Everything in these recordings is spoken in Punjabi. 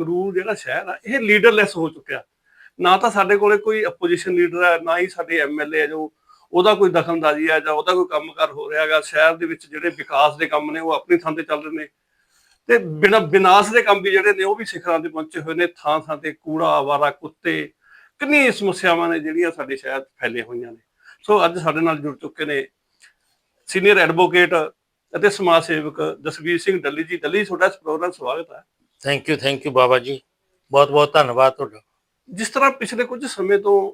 ਸੰਗਰੂਰ ਜਿਹੜਾ ਸ਼ਹਿਰ ਆ, ਇਹ ਲੀਡਰਲੈਸ ਹੋ ਚੁੱਕਿਆ। ਨਾ ਤਾਂ ਸਾਡੇ ਕੋਲੇ ਕੋਈ ਆਪੋਜੀਸ਼ਨ ਲੀਡਰ ਹੈ ਨਾ ਹੀ ਸਾਡੇ ਐਮਐਲਏ ਹੈ ਜੋ, ਉਹਦਾ ਕੋਈ ਦਖਲਅੰਦਾਜ਼ੀ ਹੈ ਜਾਂ ਉਹਦਾ ਕੋਈ ਕੰਮਕਾਰ ਹੋ ਰਿਹਾ ਹੈਗਾ। ਸ਼ਹਿਰ ਦੇ ਵਿੱਚ ਜਿਹੜੇ ਵਿਕਾਸ ਦੇ ਕੰਮ ਨੇ, ਉਹ ਆਪਣੀ ਥਾਂ ਤੇ ਚੱਲ ਰਹੇ ਨੇ। ਤੇ ਬਿਨਾ ਵਿਨਾਸ਼ ਦੇ ਕੰਮ ਵੀ ਜਿਹੜੇ ਨੇ, ਉਹ ਵੀ ਸਿਖਰਾਂ ਤੇ ਪਹੁੰਚੇ ਹੋਏ ਨੇ। ਥਾਂ ਥਾਂ ਤੇ ਕੂੜਾ, ਆਵਾਰਾ, ਕੁੱਤੇ ਕਿੰਨੀ ਸਮੱਸਿਆਵਾਂ ਨੇ ਜਿਹੜੀਆਂ ਸਾਡੇ ਸ਼ਹਿਰ 'ਚ ਫੈਲੀਆਂ ਹੋਈਆਂ ਨੇ। ਸੋ ਅੱਜ ਸਾਡੇ ਨਾਲ ਜੁੜ ਚੁੱਕੇ ਨੇ ਸੀਨੀਅਰ ਐਡਵੋਕੇਟ ਅਤੇ ਸਮਾਜ ਸੇਵਕ ਜਸਵੀਰ ਸਿੰਘ ਡੱਲੀ ਜੀ। ਡੱਲੀ, ਤੁਹਾਡਾ ਇਸ ਪ੍ਰੋਗਰਾਮ ਸਵਾਗਤ ਹੈ। ਥੈਂਕ ਯੂ ਥੈਂਕ ਯੂ ਬਾਬਾ ਜੀ। ਬਹੁਤ ਬਹੁਤ ਧੰਨਵਾਦ ਤੁਹਾਡਾ। ਜਿਸ ਤਰ੍ਹਾਂ ਪਿਛਲੇ ਕੁਝ ਸਮੇਂ ਤੋਂ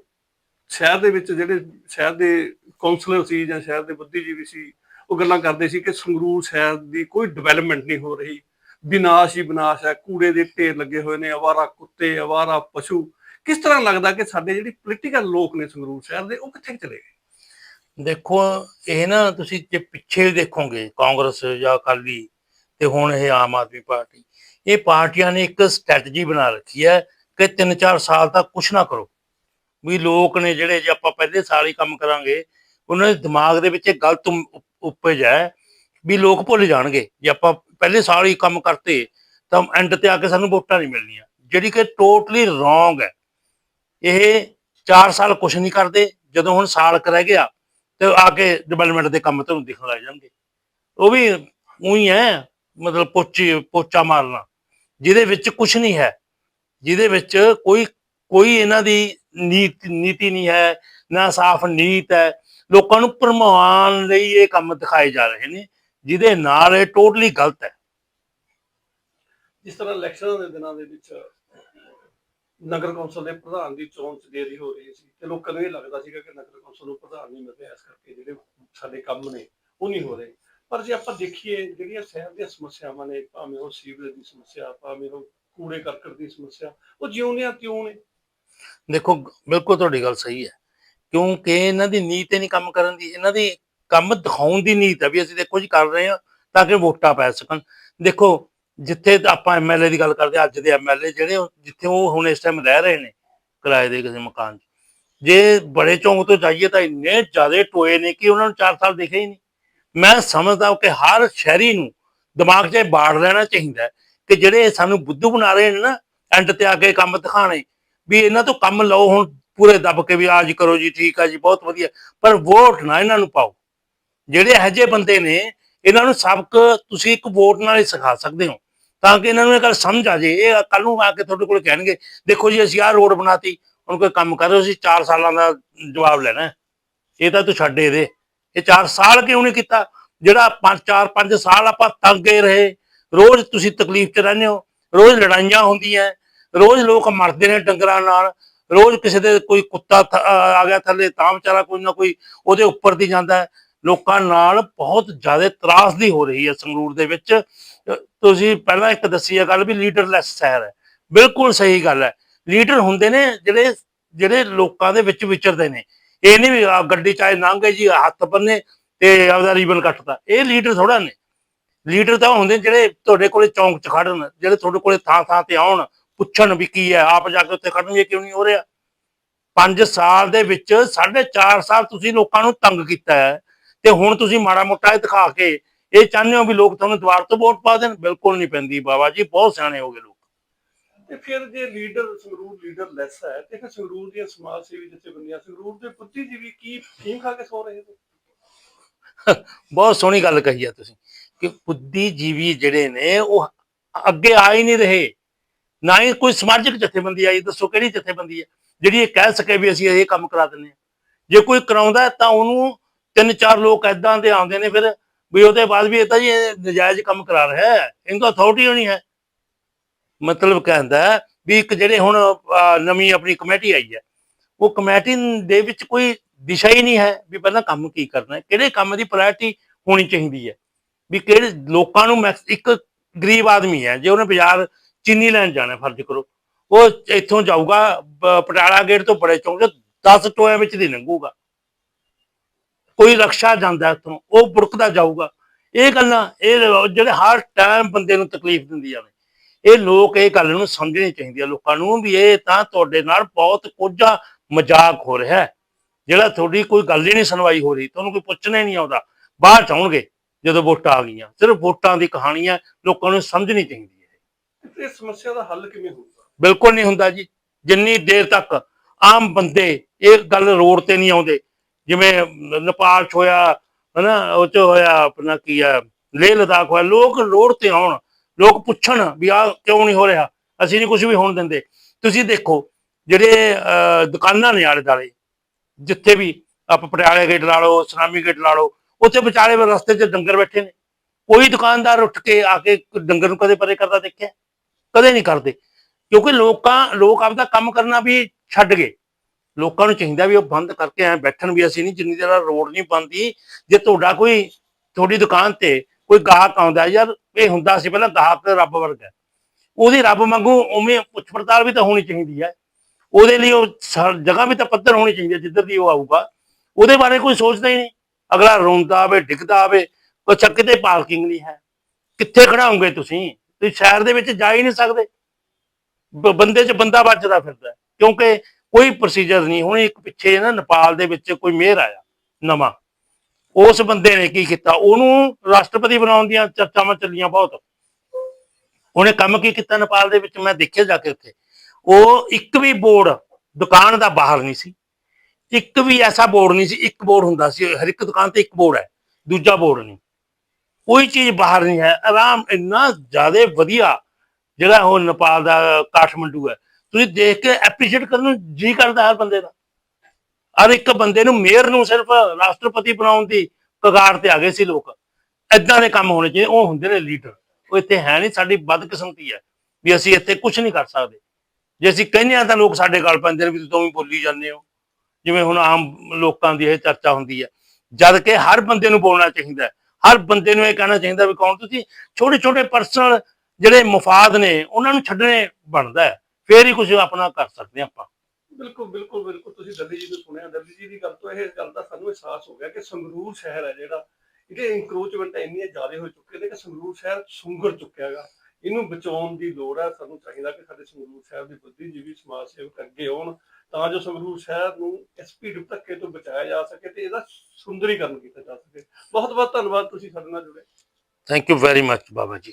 ਸ਼ਹਿਰ ਦੇ ਵਿੱਚ ਜਿਹੜੇ ਸ਼ਹਿਰ ਦੇ ਕਾਉਂਸਲਰ ਸੀ ਜਾਂ ਸ਼ਹਿਰ ਦੇ ਬੁੱਧੀਜੀਵੀ ਸੀ ਉਹ ਗੱਲਾਂ ਕਰਦੇ ਸੀ ਕਿ ਸੰਗਰੂਰ ਸ਼ਹਿਰ ਦੀ ਕੋਈ ਡਿਵੈਲਪਮੈਂਟ ਨਹੀਂ ਹੋ ਰਹੀ। ਵਿਨਾਸ਼ ਹੀ ਵਿਨਾਸ਼ ਹੈ ਕੂੜੇ ਦੇ ਢੇਰ ਲੱਗੇ ਹੋਏ ਨੇ ਅਵਾਰਾ ਕੁੱਤੇ ਅਵਾਰਾ ਪਸ਼ੂ। ਕਿਸ ਤਰ੍ਹਾਂ ਲੱਗਦਾ ਕਿ ਸਾਡੇ ਜਿਹੜੀ ਪੋਲੀਟੀਕਲ ਲੋਕ ਨੇ ਸੰਗਰੂਰ ਸ਼ਹਿਰ ਦੇ ਉਹ ਕਿੱਥੇ ਚਲੇ ਗਏ? ਦੇਖੋ ਇਹ ਨਾ ਤੁਸੀਂ ਜੇ ਪਿੱਛੇ ਦੇਖੋਗੇ ਕਾਂਗਰਸ ਜਾਂ ਅਕਾਲੀ ਤੇ ਹੁਣ ਇਹ ਆਮ ਆਦਮੀ ਪਾਰਟੀ। ਇਹ ਪਾਰਟੀਆਂ ਨੇ ਇੱਕ ਸਟ੍ਰੈਟਜੀ ਬਣਾ ਰੱਖੀ ਹੈ ਕਿ 3-4 ਸਾਲ ਤੱਕ ਕੁਝ ਨਾ ਕਰੋ। ਵੀ ਲੋਕ ਨੇ ਜਿਹੜੇ ਜੇ ਆਪਾਂ ਪਹਿਲੇ ਸਾਲ ਹੀ ਕੰਮ ਕਰਾਂਗੇ, ਉਹਨਾਂ ਦੇ ਦਿਮਾਗ ਦੇ ਵਿੱਚ ਇਹ ਗਲਤ ਉਪਜ ਹੈ ਵੀ ਲੋਕ ਭੁੱਲ ਜਾਣਗੇ। ਜੇ ਆਪਾਂ ਪਹਿਲੇ ਸਾਲ ਹੀ ਕੰਮ ਕਰਤੇ, ਤਾਂ ਐਂਡ ਤੇ ਆ ਕੇ ਸਾਨੂੰ ਵੋਟਾਂ ਨਹੀਂ ਮਿਲਣੀਆਂ। ਜਿਹੜੀ ਕਿ ਟੋਟਲੀ ਰੋਂਗ ਹੈ। ਇਹ 4 ਸਾਲ ਕੁਝ ਨਹੀਂ ਕਰਦੇ, ਜਦੋਂ ਹੁਣ ਸਾਲ ਕਰ ਰਹਿ ਗਿਆ, ਤੇ ਆ ਕੇ ਡਿਵੈਲਪਮੈਂਟ ਦੇ ਕੰਮ ਤੁਹਾਨੂੰ ਦਿਖਣ ਲੱਗ ਜਾਣਗੇ। ਉਹ ਵੀ ਉਹੀ ਹੈ, ਮਤਲਬ ਪੋਚੀ, ਪੋਚਾ ਮਾਰਨਾ। ਜਿਹਦੇ ਵਿੱਚ ਕੁਝ ਨਹੀਂ ਹੈ, ਜਿਹਦੇ ਵਿੱਚ ਕੋਈ ਕੋਈ ਇਹਨਾਂ ਦੀ ਨੀਤੀ ਨਹੀਂ ਹੈ, ਨਾ ਸਾਫ਼ ਨੀਤ ਹੈ, ਲੋਕਾਂ ਨੂੰ ਭਰਮਾਉਣ ਲਈ ਇਹ ਕੰਮ ਦਿਖਾਏ ਜਾ ਰਹੇ ਨੇ, ਜਿਹਦੇ ਨਾਲ ਇਹ ਟੋਟਲੀ ਗਲਤ ਹੈ। ਜਿਸ ਤਰ੍ਹਾਂ ਇਲੈਕਸ਼ਨਾਂ ਦੇ ਦਿਨਾਂ ਦੇ ਵਿੱਚ ਨਗਰ ਕੌਂਸਲ ਦੇ ਪ੍ਰਧਾਨ ਦੀ ਚੋਣ ਚ ਦੇਰੀ ਹੋ ਰਹੀ ਸੀ ਤੇ ਲੋਕਾਂ ਨੂੰ ਇਹ ਲੱਗਦਾ ਸੀਗਾ ਕਿ ਨਗਰ ਕੌਂਸਲ ਨੂੰ ਪ੍ਰਧਾਨ ਨਹੀਂ ਮਿਲ ਰਿਹਾ ਇਸ ਕਰਕੇ ਜਿਹੜੇ ਸਾਡੇ ਕੰਮ ਨੇ ਉਹ ਨਹੀਂ ਹੋ ਰਹੇ। ਪਰ ਜੇ ਆਪਾਂ ਦੇਖੀਏ ਜਿਹੜੀਆਂ ਸ਼ਹਿਰ ਦੀਆਂ ਸਮੱਸਿਆਵਾਂ ਨੇ, ਭਾਵੇਂ ਉਹ ਸੀਵਰੇਜ ਦੀ ਸਮੱਸਿਆ, ਭਾਵੇਂ ਉਹ ਕੂੜੇ ਕਰਕਟ ਦੀ ਸਮੱਸਿਆ, ਉਹ ਜਿਉਂਦਿਆਂ ਤਿਉਂ ਨੇ। ਦੇਖੋ, ਬਿਲਕੁਲ ਤੁਹਾਡੀ ਗੱਲ ਸਹੀ ਹੈ। ਕਿਉਂਕਿ ਇਹਨਾਂ ਦੀ ਨੀਤ ਹੀ ਨਹੀਂ ਕੰਮ ਕਰਨ ਦੀ, ਇਹਨਾਂ ਦੀ ਕੰਮ ਦਿਖਾਉਣ ਦੀ ਨੀਤ ਹੈ ਵੀ ਅਸੀਂ ਦੇਖੋ ਜੀ ਕਰ ਰਹੇ ਹਾਂ ਤਾਂ ਕਿ ਵੋਟਾਂ ਪੈ ਸਕਣ। ਦੇਖੋ, ਜਿੱਥੇ ਤਾਂ ਆਪਾਂ ਐਮਐਲਏ ਦੀ ਗੱਲ ਕਰਦੇ ਅੱਜ ਦੇ ਐਮਐਲਏ ਜਿਹੜੇ ਜਿੱਥੇ ਉਹ ਹੁਣ ਇਸ ਟਾਈਮ ਰਹਿ ਰਹੇ ਨੇ ਕਿਰਾਏ ਦੇ ਕਿਸੇ ਮਕਾਨ 'ਚ। ਜੇ ਬੜੇ ਚੌਂਕ ਤੋਂ ਜਾਈਏ ਤਾਂ ਇੰਨੇ ਜ਼ਿਆਦਾ ਟੋਏ ਨੇ ਕਿ ਉਹਨਾਂ ਨੂੰ 4 ਸਾਲ ਦਿਖੇ ਹੀ ਨਹੀਂ। ਮੈਂ ਸਮਝਦਾ ਕਿ ਹਰ ਸ਼ਹਿਰੀ ਨੂੰ ਦਿਮਾਗ 'ਚ ਇਹ ਬਾੜ ਲੈਣਾ ਚਾਹੀਦਾ ਕਿ ਜਿਹੜੇ ਸਾਨੂੰ ਬੁੱਧੂ ਬਣਾ ਰਹੇ ਨੇ ਨਾ ਐਂਡ ਤੇ ਆ ਕੇ ਕੰਮ ਦਿਖਾਣੇ ਵੀ ਇਹਨਾਂ ਤੋਂ ਕੰਮ ਲਓ, ਹੁਣ ਪੂਰੇ ਦੱਬ ਕੇ ਵੀ ਆਜ ਕਰੋ ਜੀ, ਠੀਕ ਆ ਜੀ, ਬਹੁਤ ਵਧੀਆ। ਪਰ ਵੋਟ ਨਾ ਇਹਨਾਂ ਨੂੰ ਪਾਓ। ਜਿਹੜੇ ਇਹੋ ਜਿਹੇ ਬੰਦੇ ਨੇ, ਇਹਨਾਂ ਨੂੰ ਸਬਕ ਤੁਸੀਂ ਇੱਕ ਵੋਟ ਨਾਲ ਹੀ ਸਿਖਾ ਸਕਦੇ ਹੋ। ਤਾਂ ਕਿ ਇਹਨਾਂ ਨੂੰ ਇਹ ਗੱਲ ਸਮਝ ਆ ਜੇ। ਇਹ ਕੱਲ ਨੂੰ ਆ ਕੇ ਤੁਹਾਡੇ ਕੋਲ ਕਹਿਣਗੇ, ਦੇਖੋ ਜੀ, ਅਸੀਂ ਆਹ ਰੋਡ ਬਣਾਤੀ, ਹੁਣ ਕੋਈ ਕੰਮ ਕਰ ਰਹੇ ਸੀ 4 ਸਾਲਾਂ ਦਾ ਜਵਾਬ ਲੈਣਾ ਇਹ ਤਾਂ ਤੂੰ ਛੱਡ ਦੇ ਇਹ 4 ਸਾਲ ਕਿਉਂ ਨਹੀਂ ਕੀਤਾ? ਜਿਹੜਾ 5 4 5 ਸਾਲ ਆਪਾਂ ਤੰਗੇ ਰਹੇ, ਰੋਜ਼ ਤੁਸੀਂ ਤਕਲੀਫ 'ਚ ਰਹਿੰਦੇ ਹੋ, ਰੋਜ਼ ਲੜਾਈਆਂ ਹੁੰਦੀਆਂ, ਰੋਜ਼ ਲੋਕ ਮਰਦੇ ਨੇ ਡੰਗਰਾਂ ਨਾਲ, ਰੋਜ਼ ਕਿਸੇ ਦੇ ਕੋਈ ਕੁੱਤਾ ਆ ਗਿਆ ਥੱਲੇ, ਤਾਂ ਵਿਚਾਰਾ ਕੋਈ ਨਾ ਕੋਈ ਉਹਦੇ ਉੱਪਰ ਦੀ ਜਾਂਦਾ ਲੋਕਾਂ ਨਾਲ ਬਹੁਤ ਜ਼ਿਆਦਾ ਤਰਾਸਦੀ ਹੋ ਰਹੀ ਹੈ ਸੰਗਰੂਰ ਦੇ ਵਿੱਚ। ਤੁਸੀਂ ਪਹਿਲਾਂ ਇੱਕ ਦੱਸੀ ਹੈ ਗੱਲ ਵੀ ਲੀਡਰਲੈਸ ਸ਼ਹਿਰ ਹੈ। ਬਿਲਕੁਲ ਸਹੀ ਗੱਲ ਹੈ। ਲੀਡਰ ਹੁੰਦੇ ਨੇ ਜਿਹੜੇ ਜਿਹੜੇ ਲੋਕਾਂ ਦੇ ਵਿੱਚ ਵਿਚਰਦੇ ਨੇ। ਇਹ ਨਹੀਂ ਵੀ ਗੱਡੀ ਚਾਹੇ ਲੰਘੇ ਜੀ ਹੱਥ ਬੰਨੇ ਤੇ ਆਪਦਾ ਰੀਬਨ ਕੱਟਦਾ ਇਹ ਲੀਡਰ ਥੋੜਾ ਨੇ। ਲੀਡਰ ਤਾਂ ਉਹ ਹੁੰਦੇ ਜਿਹੜੇ ਤੁਹਾਡੇ ਕੋਲੇ ਚੌਂਕ 'ਚ ਖੜਨ ਜਿਹੜੇ ਤੁਹਾਡੇ ਕੋਲੇ ਥਾਂ ਥਾਂ ਤੇ ਆਉਣ, ਪੁੱਛਣ ਵੀ ਕੀ ਹੈ, ਆਪ ਜਾ ਕੇ ਉੱਥੇ ਖੜਨ ਖੜਨਗੇ ਕਿਉਂ ਨਹੀਂ, ਹੋ ਰਿਹਾ। 5 ਸਾਲ ਦੇ ਵਿੱਚ 4.5 ਸਾਲ ਤੁਸੀਂ ਲੋਕਾਂ ਨੂੰ ਤੰਗ ਕੀਤਾ ਹੈ ਤੇ ਹੁਣ ਤੁਸੀਂ ਮਾੜਾ ਮੋਟਾ ਇਹ ਦਿਖਾ ਕੇ ਇਹ ਚਾਹੁੰਦੇ ਹੋ ਵੀ ਲੋਕ ਤੁਹਾਨੂੰ ਦੁਬਾਰਾ ਤੋਂ ਵੋਟ ਪਾ ਦੇਣ? ਬਿਲਕੁਲ ਨਹੀਂ ਪੈਂਦੀ ਬਾਬਾ ਜੀ, ਬਹੁਤ ਸਿਆਣੇ ਹੋ ਗਏ ਲੋਕ। ਤੇ ਫਿਰ ਜੇ ਲੀਡਰ, ਸੰਗਰੂਰ ਲੀਡਰ ਲੈਸ ਹੈ, ਤੇ ਫਿਰ ਸੰਗਰੂਰ ਦੀਆਂ ਸਮਾਜ ਸੇਵੀ ਜਥੇਬੰਦੀਆਂ, ਸੰਗਰੂਰ ਦੇ ਬੁੱਧੀਜੀਵੀ ਕੀ ਫੀਮ ਖਾ ਕੇ ਸੋ ਰਹੇ ਨੇ? ਬਹੁਤ ਸੋਹਣੀ ਗੱਲ ਕਹੀ ਆ ਤੁਸੀਂ, ਕਿ ਬੁੱਧੀਜੀਵੀ ਜਿਹੜੇ ਨੇ, ਉਹ ਅੱਗੇ ਆ ਹੀ ਨਹੀਂ ਰਹੇ। ਨਾ ਹੀ ਕੋਈ ਸਮਾਜਿਕ ਜਥੇਬੰਦੀ ਆਈ, ਦੱਸੋ ਕਿਹੜੀ ਜਥੇਬੰਦੀ ਹੈ, ਜਿਹੜੀ ਇਹ ਕਹਿ ਸਕੇ ਵੀ ਅਸੀਂ ਇਹ ਕੰਮ ਕਰਾ ਦਿੰਦੇ ਹਾਂ। ਜੇ ਕੋਈ ਕਰਾਉਂਦਾ ਤਾਂ ਉਹਨੂੰ ਤਿੰਨ ਚਾਰ ਲੋਕ ਐਦਾਂ ਦੇ ਆਉਂਦੇ ਨੇ ਫਿਰ, ਵੀ ਉਹਦੇ ਬਾਅਦ ਵੀ ਇਹ ਤਾਂ ਜੀ ਇਹ ਨਜਾਇਜ਼ ਕੰਮ ਕਰਾ ਰਿਹਾ ਹੈ, ਇਹਨੂੰ ਤਾਂ ਅਥਾਰਟੀ ਹੋਣੀ ਹੈ। ਮਤਲਬ ਕਹਿੰਦਾ ਵੀ ਇੱਕ ਜਿਹੜੇ ਹੁਣ ਨਵੀਂ ਆਪਣੀ ਕਮੇਟੀ ਆਈ ਹੈ, ਉਹ ਕਮੇਟੀ ਦੇ ਵਿੱਚ ਕੋਈ ਦਿਸ਼ਾ ਹੀ ਨਹੀਂ ਹੈ ਵੀ ਪਹਿਲਾਂ ਕੰਮ ਕੀ ਕਰਨਾ ਹੈ, ਕਿਹੜੇ ਕੰਮ ਦੀ ਪ੍ਰਾਇੋਰਟੀ ਹੋਣੀ ਚਾਹੀਦੀ ਹੈ, ਵੀ ਕਿਹੜੇ ਲੋਕਾਂ ਨੂੰ ਮੈਕਸ- ਇੱਕ ਗਰੀਬ ਆਦਮੀ ਹੈ, ਜੇ ਉਹਨੇ ਬਾਜ਼ਾਰ ਚੀਨੀ ਲੈਣ ਜਾਣਾ, ਫਰਜ਼ ਕਰੋ, ਉਹ ਇੱਥੋਂ ਜਾਊਗਾ, ਬ- ਪਟਿਆਲਾ ਗੇਟ ਤੋਂ ਬੜੇ ਚੌਂਕ 'ਚ 10 ਟੋਇਆਂ ਵਿੱਚ ਦੀ ਲੰਘੂਗਾ। ਕੋਈ ਰਕਸ਼ਾ ਜਾਂਦਾ ਇੱਥੋਂ ਉਹ ਬੁੜਕਦਾ ਜਾਊਗਾ। ਇਹ ਗੱਲਾਂ, ਇਹ ਜਿਹੜੇ ਹਰ ਟਾਈਮ ਬੰਦੇ ਨੂੰ ਤਕਲੀਫ ਦਿੰਦੀਆਂ ਨੇ। ਇਹ ਲੋਕ ਇਹ ਗੱਲ ਨੂੰ ਸਮਝਣੀ ਚਾਹੀਦੀ ਹੈ ਲੋਕਾਂ ਨੂੰ ਵੀ ਇਹ ਤਾਂ ਤੁਹਾਡੇ ਨਾਲ ਬਹੁਤ ਕੋਝਾ ਮਜ਼ਾਕ ਹੋ ਰਿਹਾ ਹੈ। ਜਿਹੜਾ ਤੁਹਾਡੀ ਕੋਈ ਗੱਲ ਹੀ ਨਹੀਂ ਸੁਣਵਾਈ ਹੋ ਰਹੀ ਤੁਹਾਨੂੰ ਕੋਈ ਪੁੱਛਣਾ ਹੀ ਨਹੀਂ ਆਉਂਦਾ। ਬਾਹਰ ਚਾਉਣਗੇ ਜਦੋਂ ਵੋਟਾਂ ਆ ਗਈਆਂ। ਸਿਰਫ ਵੋਟਾਂ ਦੀ ਕਹਾਣੀ ਹੈ ਲੋਕਾਂ ਨੂੰ ਸਮਝਣੀ ਚਾਹੀਦੀ ਹੈ। ਇਸ ਸਮੱਸਿਆ ਦਾ ਹੱਲ ਕਿਵੇਂ ਹੋਊਗਾ? ਬਿਲਕੁਲ ਨਹੀਂ ਹੁੰਦਾ ਜੀ। ਜਿੰਨੀ ਦੇਰ ਤੱਕ ਆਮ ਬੰਦੇ ਇਹ ਗੱਲ ਰੋਡ ਤੇ ਨਹੀਂ ਆਉਂਦੇ ਜਿਵੇਂ ਨੇਪਾਲ ਚ ਹੋਇਆ ਹਨਾ ਉਹ ਚ ਹੋਇਆ ਆਪਣਾ ਕੀ ਆ ਲੇਹ ਲਦਾਖ ਹੋਇਆ ਲੋਕ ਰੋਡ ਤੇ ਆਉਣ। ਲੋਕ ਪੁੱਛਣ ਵੀ ਆ ਕਿਉਂ ਨਹੀਂ ਹੋ ਰਿਹਾ? ਅਸੀਂ ਨਹੀਂ ਕੁਝ ਵੀ ਹੋਣ ਦਿੰਦੇ। ਤੁਸੀਂ ਦੇਖੋ, ਜਿਹੜੇ ਦੁਕਾਨਾਂ ਨੇ ਆਲੇ ਦਾਲੇ ਜਿੱਥੇ ਵੀ ਆਪਾਂ ਪਟਿਆਲੇ ਗੇਟ ਲਾ ਲਓ, ਸਨਾਮੀ ਗੇਟ ਲਾ ਲਓ, ਉੱਥੇ ਵਿਚਾਲੇ ਰਸਤੇ 'ਚ ਡੰਗਰ ਬੈਠੇ ਨੇ। ਕੋਈ ਦੁਕਾਨਦਾਰ ਉੱਠ ਕੇ ਆ ਕੇ ਡੰਗਰ ਨੂੰ ਕਦੇ ਪਰੇ ਕਰਦਾ ਦੇਖਿਆ? ਕਦੇ ਨਹੀਂ ਕਰਦੇ। ਕਿਉਂਕਿ ਲੋਕਾਂ, ਲੋਕ ਆਪਦਾ ਕੰਮ ਕਰਨਾ ਵੀ ਛੱਡ ਗਏ। ਲੋਕਾਂ ਨੂੰ ਚਾਹੀਦਾ ਵੀ ਉਹ ਬੰਦ ਕਰਕੇ ਐ ਬੈਠਣ ਵੀ ਅਸੀਂ ਨਹੀਂ ਜਿੰਨੀ ਦੇਰ ਰੋਡ ਨਹੀਂ ਬੰਦੀ ਜੇ ਤੁਹਾਡਾ ਕੋਈ, ਤੁਹਾਡੀ ਦੁਕਾਨ ਤੇ ਕੋਈ ਗਾਹਕ ਆਉਂਦਾ ਯਾਰ ਇਹ ਹੁੰਦਾ ਸੀ ਪਹਿਲਾਂ ਗਾਹਕ ਰੱਬ ਵਰਗਾ ਉਹਦੀ ਰੱਬ ਵਾਂਗੂ ਉਵੇਂ ਪੁੱਛ ਪੜਤਾਲ ਵੀ ਤਾਂ ਹੋਣੀ ਚਾਹੀਦੀ ਹੈ। ਉਹਦੇ ਲਈ ਉਹ ਜਗ੍ਹਾ ਵੀ ਤਾਂ ਪੱਧਰ ਹੋਣੀ ਚਾਹੀਦੀ ਹੈ, ਜਿੱਧਰ ਦੀ ਉਹ ਆਊਗਾ। ਉਹਦੇ ਬਾਰੇ ਕੋਈ ਸੋਚਦਾ ਹੀ ਨਹੀਂ। ਅਗਲਾ ਰੋਂਦਾ ਆਵੇ ਡਿੱਗਦਾ ਆਵੇ ਅੱਛਾ ਕਿਤੇ ਪਾਰਕਿੰਗ ਨਹੀਂ ਹੈ। ਕਿੱਥੇ ਖੜਾਉਂਗੇ ਤੁਸੀਂ? ਤੁਸੀਂ ਸ਼ਹਿਰ ਦੇ ਵਿੱਚ ਜਾ ਹੀ ਨਹੀਂ ਸਕਦੇ। ਬੰਦੇ 'ਚ ਬੰਦਾ ਵੱਜਦਾ ਫਿਰਦਾ ਕਿਉਂਕਿ ਕੋਈ ਪ੍ਰੋਸੀਜਰ ਨਹੀਂ ਹੁਣ। ਇੱਕ ਪਿੱਛੇ ਨਾ ਨੇਪਾਲ ਦੇ ਵਿੱਚ ਕੋਈ ਮੇਅਰ ਆਇਆ, ਨਵਾਂ। ਉਸ ਬੰਦੇ ਨੇ ਕੀ ਕੀਤਾ? ਉਹਨੂੰ ਰਾਸ਼ਟਰਪਤੀ ਬਣਾਉਣ ਦੀਆਂ ਚਰਚਾਵਾਂ ਚੱਲੀਆਂ ਬਹੁਤ। ਉਹਨੇ ਕੰਮ ਕੀ ਕੀਤਾ ਨੇਪਾਲ ਦੇ ਵਿੱਚ? ਮੈਂ ਦੇਖਿਆ ਜਾ ਕੇ ਉੱਥੇ। ਉਹ ਇੱਕ ਵੀ ਬੋਰਡ ਦੁਕਾਨ ਦਾ ਬਾਹਰ ਨਹੀਂ ਸੀ। ਇੱਕ ਵੀ ਐਸਾ ਬੋਰਡ ਨਹੀਂ ਸੀ। ਇੱਕ ਬੋਰਡ ਹੁੰਦਾ ਸੀ। ਹਰ ਇੱਕ ਦੁਕਾਨ ਤੇ ਇੱਕ ਬੋਰਡ ਹੈ। ਦੂਜਾ ਬੋਰਡ ਨਹੀਂ। ਕੋਈ ਚੀਜ਼ ਬਾਹਰ ਨਹੀਂ ਹੈ। ਆਰਾਮ ਇੰਨਾ ਜ਼ਿਆਦਾ ਵਧੀਆ ਜਿਹੜਾ ਉਹ ਨੇਪਾਲ ਦਾ ਕਾਠਮੰਡੂ ਹੈ। ਤੁਸੀਂ ਦੇਖ ਕੇ ਐਪਰੀਸ਼ੀਏਟ ਕਰਨ ਨੂੰ ਜੀ ਕਰਦਾ ਹਰ ਬੰਦੇ ਦਾ। ਹਰ ਇੱਕ ਬੰਦੇ ਨੂੰ ਮੇਅਰ ਨੂੰ ਸਿਰਫ ਰਾਸ਼ਟਰਪਤੀ ਬਣਾਉਣ ਦੀ ਕਗਾਰ ਤੇ ਆ ਗਏ ਸੀ ਲੋਕ। ਐਦਾਂ ਦੇ ਕੰਮ ਹੋਣੇ ਚਾਹੀਦੇ, ਉਹ ਹੁੰਦੇ ਨੇ ਲੀਡਰ। ਉਹ ਇੱਥੇ ਹੈ ਨਹੀਂ, ਸਾਡੀ ਬਦਕਿਸਮਤੀ ਹੈ ਵੀ ਅਸੀਂ ਇੱਥੇ ਕੁਝ ਨਹੀਂ ਕਰ ਸਕਦੇ। ਜੇ ਅਸੀਂ ਕਹਿੰਦੇ ਆ ਤਾਂ ਲੋਕ ਸਾਡੇ ਗੱਲ ਪੈਂਦੇ ਨੇ ਵੀ ਤੁਸੀਂ ਵੀ ਬੋਲੀ ਜਾਂਦੇ ਹੋ। ਜਿਵੇਂ ਹੁਣ ਆਮ ਲੋਕਾਂ ਦੀ ਇਹ ਚਰਚਾ ਹੁੰਦੀ ਹੈ। ਜਦ ਕਿ ਹਰ ਬੰਦੇ ਨੂੰ ਬੋਲਣਾ ਚਾਹੀਦਾ ਹਰ ਬੰਦੇ ਨੂੰ ਇਹ ਕਹਿਣਾ ਚਾਹੀਦਾ ਵੀ ਕੌਣ ਤੁਸੀਂ? ਛੋਟੇ ਛੋਟੇ ਪਰਸਨਲ ਜਿਹੜੇ ਮਫਾਦ ਨੇ, ਉਹਨਾਂ ਨੂੰ ਛੱਡਣੇ ਬਣਦਾ ਹੈ। ਫੇਰ ਹੀ ਕੁਝ ਆਪਣਾ ਕਰ ਸਕਦੇ ਹਾਂ ਆਪਾਂ। ਬਿਲਕੁਲ ਬਿਲਕੁਲ ਬਿਲਕੁਲ। ਤੁਸੀਂ ਦੱਲੀ ਜੀ ਨੂੰ ਸੁਣਿਆ ਦੱਲੀ ਜੀ ਦੀ ਗੱਲ ਤੋਂ ਇਹ ਗੱਲ ਦਾ ਸਾਨੂੰ ਅਹਿਸਾਸ ਹੋ ਗਿਆ ਕਿ ਸੰਗਰੂਰ ਸ਼ਹਿਰ ਹੈ ਜਿਹੜਾ। ਇਹਦੇ ਇੰਕਰੋਚਮੈਂਟ ਇੰਨੀਆਂ ਜ਼ਿਆਦਾ ਹੋ ਚੁੱਕੇ ਨੇ ਕਿ ਸੰਗਰੂਰ ਸ਼ਹਿਰ ਸੁੰਗਰ ਚੁੱਕਿਆ ਹੈਗਾ ਇਹਨੂੰ ਬਚਾਉਣ ਦੀ ਲੋੜ ਹੈ ਸਾਨੂੰ ਚਾਹੀਦਾ ਕਿ ਸਾਡੇ ਸੰਗਰੂਰ ਸ਼ਹਿਰ ਦੇ ਬੁੱਧੀਜੀਵੀ ਸਮਾਜ ਸੇਵਕ ਅੱਗੇ ਆਉਣ ਤਾਂ ਜੋ ਸੰਗਰੂਰ ਸ਼ਹਿਰ ਨੂੰ ਇਸ ਭੀੜ ਧੱਕੇ ਤੋਂ ਬਚਾਇਆ ਜਾ ਸਕੇ ਤੇ ਇਹਦਾ ਸੁੰਦਰੀਕਰਨ ਕੀਤਾ ਜਾ ਸਕੇ। ਬਹੁਤ ਬਹੁਤ ਧੰਨਵਾਦ ਤੁਸੀਂ ਸਾਡੇ ਨਾਲ ਜੁੜੇ। ਥੈਂਕ ਯੂ ਵੈਰੀ ਮਚ ਬਾਬਾ ਜੀ।